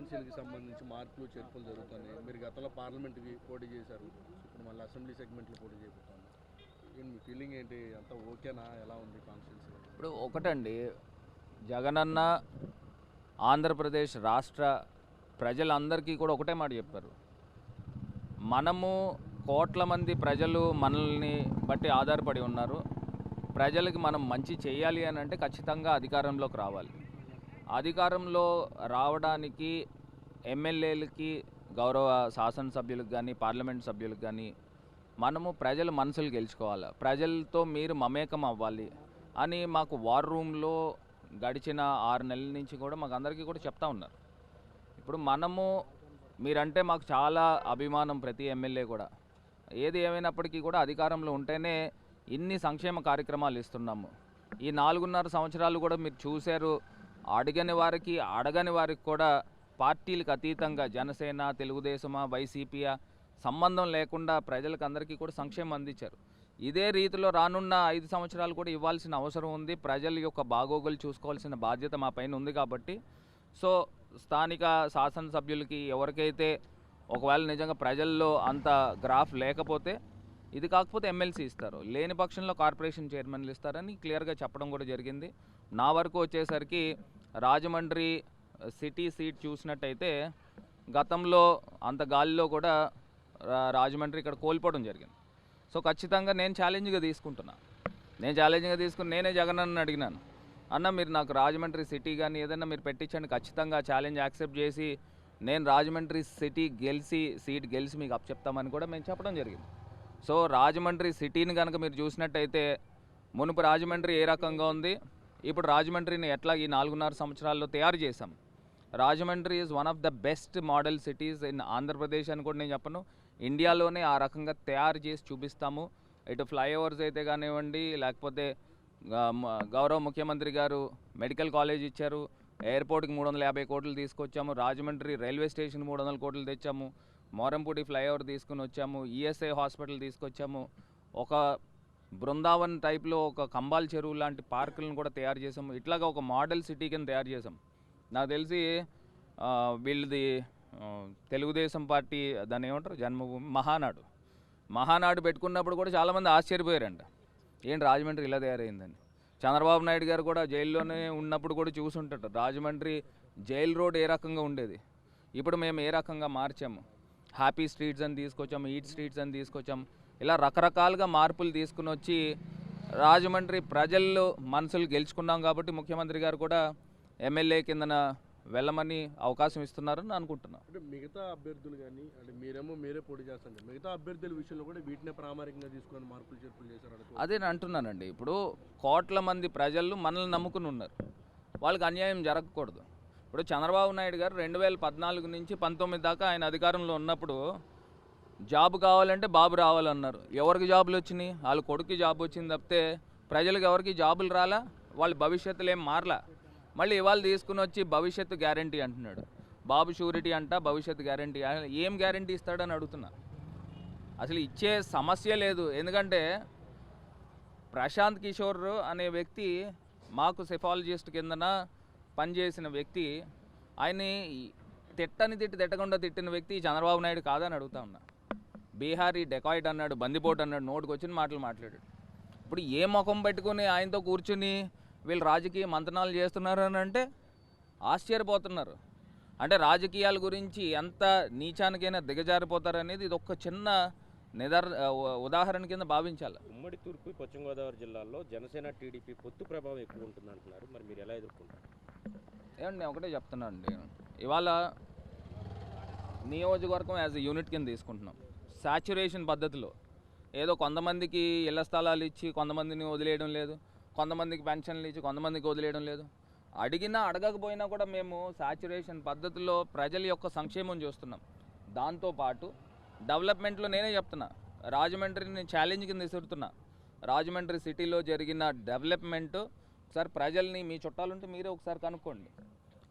ఎన్సీలకి సంబంధించి మార్పులు చేర్పులు జరుగుతున్నాయి. మీరు గతంలో పార్లమెంట్కి పోటీ చేశారు. ఇప్పుడు మళ్ళీ అసెంబ్లీ సెగ్మెంట్లో పోటీ చేయబోతున్నారు మీ ఫీలింగ్ ఏంటి? అంతా ఓకేనా? ఎలా ఉంది కాన్స్టిట్యూన్సీ? ఇప్పుడు ఒకటండి జగనన్న ఆంధ్రప్రదేశ్ రాష్ట్ర ప్రజలందరికీ కూడా ఒకటే మాట చెప్పారు. మనము కోట్ల మంది ప్రజలు మనల్ని బట్టి ఆధారపడి ఉన్నారు. ప్రజలకి మనం మంచి చేయాలి అని అంటే ఖచ్చితంగా అధికారంలోకి రావాలి. అధికారంలో రావడానికి ఎమ్మెల్యేలకి గౌరవ శాసనసభ్యులకు కానీ పార్లమెంట్ సభ్యులకు కానీ మనము ప్రజల మనసులు గెలుచుకోవాలి? ప్రజలతో మీరు మమేకం అవ్వాలి అని మాకు వార్ రూమ్లో గడిచిన ఆరు నెలల నుంచి కూడా మాకు అందరికీ కూడా చెప్తా ఉన్నారు. ఇప్పుడు మనము మీరంటే మాకు చాలా అభిమానం ప్రతి ఎమ్మెల్యే కూడా. ఏది ఏమైనప్పటికీ కూడా అధికారంలో ఉంటేనే ఇన్ని సంక్షేమ కార్యక్రమాలు ఇస్తున్నాము. ఈ నాలుగున్నర సంవత్సరాలు కూడా మీరు చూశారు అడగని వారికి అడగని వారికి కూడా పార్టీలకు అతీతంగా జనసేన తెలుగుదేశమా వైసీపీయా సంబంధం లేకుండా ప్రజలకు అందరికీ కూడా సంక్షేమం అందించారు. ఇదే రీతిలో రానున్న ఐదు సంవత్సరాలు కూడా ఇవ్వాల్సిన అవసరం ఉంది. ప్రజల యొక్క బాగోగులు చూసుకోవాల్సిన బాధ్యత మా పైన ఉంది కాబట్టి. సో స్థానిక శాసనసభ్యులకి ఎవరికైతే ఒకవేళ నిజంగా ప్రజల్లో అంత గ్రాఫ్ లేకపోతే ఇది కాకపోతే ఎమ్మెల్సీ ఇస్తారు. లేని పక్షంలో కార్పొరేషన్ చైర్మన్లు ఇస్తారని క్లియర్గా చెప్పడం కూడా జరిగింది. నా వరకు వచ్చేసరికి రాజమండ్రి సిటీ సీట్ చూసినట్టయితే గతంలో అంత గాలిలో కూడా రా- రాజమండ్రి ఇక్కడ కోల్పోవడం జరిగింది. సో ఖచ్చితంగా నేను ఛాలెంజ్గా తీసుకుంటున్నా. నేను ఛాలెంజ్గా తీసుకుని నేనే జగన్ అన్న అడిగినాను. అన్న మీరు నాకు రాజమండ్రి సిటీ కానీ ఏదైనా మీరు పెట్టించండి. ఖచ్చితంగా ఛాలెంజ్ యాక్సెప్ట్ చేసి నేను రాజమండ్రి సిటీ గెలిచి సీట్ గెలిచి మీకు అప్పచెప్తామని కూడా మేము చెప్పడం జరిగింది. సో రాజమండ్రి సిటీని కనుక మీరు చూసినట్టయితే మునుపు రాజమండ్రి ఏ రకంగా ఉంది? ఇప్పుడు రాజమండ్రిని ఎట్లా ఈ నాలుగున్నర సంవత్సరాల్లో తయారు చేశాం? Rajahmundry is one of the best model cities in Andhra Pradesh అని కూడా నేను చెప్పను. ఇండియాలోనే ఆ రకంగా తయారు చేసి చూపిస్తాము. ఇటు ఫ్లైఓవర్స్ అయితే కానివ్వండి లేకపోతే గౌరవ ముఖ్యమంత్రి గారు మెడికల్ కాలేజ్ ఇచ్చారు. ఎయిర్పోర్ట్కి మూడు వందల యాభై కోట్లు తీసుకొచ్చాము. రాజమండ్రి రైల్వే స్టేషన్ మూడు వందల కోట్లు తెచ్చాము. మోరంపూడి ఫ్లైఓవర్ తీసుకుని వచ్చాము ఈఎస్ఐ హాస్పిటల్ తీసుకొచ్చాము. ఒక బృందావన్ టైప్లో ఒక కంబాల్ చెరువు లాంటి పార్కులను కూడా తయారు చేసాము ఇట్లాగా ఒక మోడల్ సిటీ కింద తయారు చేసాం నాకు తెలిసి వీళ్ళది తెలుగుదేశం పార్టీ దాన్ని ఏమంటారు? జన్మభూమి మహానాడు. మహానాడు పెట్టుకున్నప్పుడు కూడా చాలామంది ఆశ్చర్యపోయారంట. ఏంటి రాజమండ్రి ఇలా తయారైందని? చంద్రబాబు నాయుడు గారు కూడా జైల్లోనే ఉన్నప్పుడు కూడా చూసుంటాడు రాజమండ్రి జైల్ రోడ్ ఏ రకంగా ఉండేది? ఇప్పుడు మేము ఏ రకంగా మార్చాము? హ్యాపీ స్ట్రీట్స్ అని తీసుకొచ్చాము ఈట్ స్ట్రీట్స్ అని తీసుకొచ్చాము ఇలా రకరకాలుగా మార్పులు తీసుకుని వచ్చి రాజమండ్రి ప్రజల్లో మనసులు గెలుచుకున్నాం కాబట్టి ముఖ్యమంత్రి గారు కూడా ఎమ్మెల్యే కిందన వెళ్ళమని అవకాశం ఇస్తున్నారని అనుకుంటున్నాను అంటే మిగతా అభ్యర్థులు కానీ అంటే మీరేమో మీరే పోటీ చేస్తారు మిగతా అభ్యర్థుల విషయంలో కూడా వీటినే ప్రామాణికంగా తీసుకొని మార్పులు చేర్పులు చేశారు అదే నేను అంటున్నానండి. ఇప్పుడు కోట్ల మంది ప్రజలు మనల్ని నమ్ముకుని ఉన్నారు. వాళ్ళకి అన్యాయం జరగకూడదు. ఇప్పుడు చంద్రబాబు నాయుడు గారు రెండు వేల పద్నాలుగు నుంచి పంతొమ్మిది దాకా ఆయన అధికారంలో ఉన్నప్పుడు జాబ్ కావాలంటే బాబు రావాలన్నారు. ఎవరికి జాబులు వచ్చినాయి? వాళ్ళ కొడుకు జాబ్ వచ్చింది తప్పితే ప్రజలకు ఎవరికి జాబులు రాలా? వాళ్ళ భవిష్యత్తులో ఏం మారలా? మళ్ళీ ఇవాళ తీసుకుని వచ్చి భవిష్యత్తు గ్యారంటీ అంటున్నాడు. బాబు షూరిటీ అంట భవిష్యత్తు గ్యారంటీ. ఏం గ్యారంటీ ఇస్తాడని అడుగుతున్నా. అసలు ఇచ్చే సమస్య లేదు. ఎందుకంటే ప్రశాంత్ కిషోర్ అనే వ్యక్తి మాకు సెఫాలజిస్ట్ కిందన పనిచేసిన వ్యక్తి ఆయన్ని తిట్టని తిట్టి తిట్టకుండా తిట్టిన వ్యక్తి చంద్రబాబు నాయుడు కాదని అడుగుతా ఉన్నా. బీహారీ డెకాయిట్ అన్నాడు బందిపోటు అన్నాడు నోటుకు వచ్చిన మాటలు మాట్లాడాడు. ఇప్పుడు ఏ ముఖం పెట్టుకుని ఆయనతో కూర్చుని వీళ్ళు రాజకీయ మంతనాలు చేస్తున్నారు అని అంటే ఆశ్చర్యపోతున్నారు. అంటే రాజకీయాల గురించి ఎంత నీచానికైనా దిగజారిపోతారు అనేది ఇది ఒక చిన్న నిదర్ ఉదాహరణ కింద భావించాలి. ఉమ్మడి తూర్పు పశ్చిమ గోదావరి జిల్లాలో జనసేన టీడీపీ పొత్తు ప్రభావం ఎక్కువ ఉంటుంది అంటున్నారు మరి మీరు ఎలా ఎదుర్కొంటారు? ఏమండి నేను ఒకటే చెప్తున్నా అండి ఇవాళ నియోజకవర్గం యాజ్ ఎ యూనిట్ కింద తీసుకుంటున్నాం. సాచురేషన్ పద్ధతిలో ఏదో కొంతమందికి ఇళ్ళ స్థలాలు ఇచ్చి కొంతమందిని వదిలేయడం లేదు కొంతమందికి పెన్షన్లు ఇచ్చి కొంతమందికి వదిలేయడం లేదు. అడిగినా అడగకపోయినా కూడా మేము సాచ్యురేషన్ పద్ధతిలో ప్రజల యొక్క సంక్షేమం చూస్తున్నాం. దాంతోపాటు డెవలప్మెంట్లో నేనే చెప్తున్నా. రాజమండ్రిని ఛాలెంజ్ కింద విసురుతున్నా. రాజమండ్రి సిటీలో జరిగిన డెవలప్మెంట్ ఒకసారి ప్రజల్ని మీ చుట్టాలుంటే మీరే ఒకసారి కనుక్కోండి.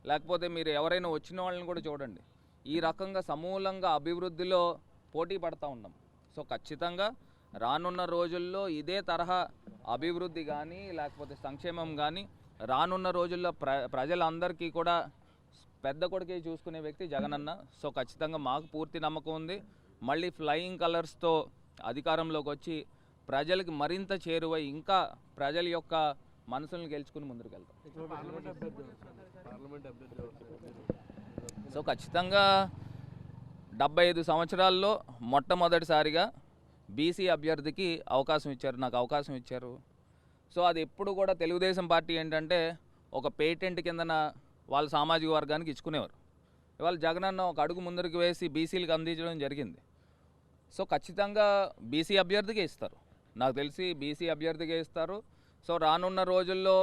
లేకపోతే మీరు ఎవరైనా వచ్చిన వాళ్ళని కూడా చూడండి. ఈ రకంగా సమూలంగా అభివృద్ధిలో పోటీ పడతా ఉన్నాం. సో ఖచ్చితంగా రానున్న రోజుల్లో ఇదే తరహా అభివృద్ధి కానీ లేకపోతే సంక్షేమం కానీ రానున్న రోజుల్లో ప్ర ప్రజలందరికీ కూడా పెద్ద కొడుకే చూసుకునే వ్యక్తి జగనన్న. సో ఖచ్చితంగా మాకు పూర్తి నమ్మకం ఉంది. మళ్ళీ ఫ్లయింగ్ కలర్స్తో అధికారంలోకి వచ్చి ప్రజలకు మరింత చేరువై ఇంకా ప్రజల యొక్క మనసులను గెలుచుకుని ముందుకు వెళ్తాం? సో ఖచ్చితంగా డెబ్బై ఐదు సంవత్సరాల్లో మొట్టమొదటిసారిగా బీసీ అభ్యర్థికి అవకాశం ఇచ్చారు నాకు అవకాశం ఇచ్చారు. సో అది ఎప్పుడు కూడా తెలుగుదేశం పార్టీ ఏంటంటే ఒక పేటెంట్ కిందన వాళ్ళ సామాజిక వర్గానికి ఇచ్చుకునేవారు. ఇవాళ జగనన్న ఒక అడుగు ముందరికి వేసి బీసీలకు అందించడం జరిగింది. సో ఖచ్చితంగా బీసీ అభ్యర్థికే ఇస్తారు. నాకు తెలిసి బీసీ అభ్యర్థికే ఇస్తారు. సో రానున్న రోజుల్లో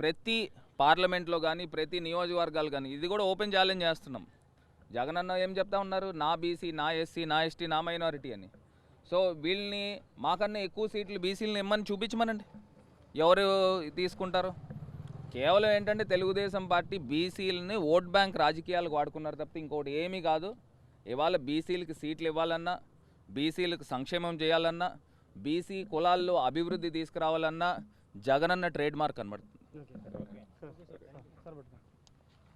ప్రతి పార్లమెంట్లో కానీ ప్రతి నియోజకవర్గాలు కానీ ఇది కూడా ఓపెన్ ఛాలెంజ్ చేస్తున్నాం. జగనన్న ఏం చెప్తా ఉన్నారు? నా బీసీ నా ఎస్సీ నా ఎస్టీ నా మైనారిటీ అని. సో వీళ్ళని మాకన్నా ఎక్కువ సీట్లు బీసీలని ఇమ్మని చూపించమనండి. ఎవరు తీసుకుంటారు? కేవలం ఏంటంటే తెలుగుదేశం పార్టీ బీసీలని ఓట్ బ్యాంక్ రాజకీయాలకు వాడుకున్నారు తప్ప ఇంకోటి ఏమీ కాదు. ఇవాళ బీసీలకి సీట్లు ఇవ్వాలన్నా బీసీలకు సంక్షేమం చేయాలన్నా బీసీ కులాల్లో అభివృద్ధి తీసుకురావాలన్నా జగనన్న ట్రేడ్ మార్క్ కనబడుతుంది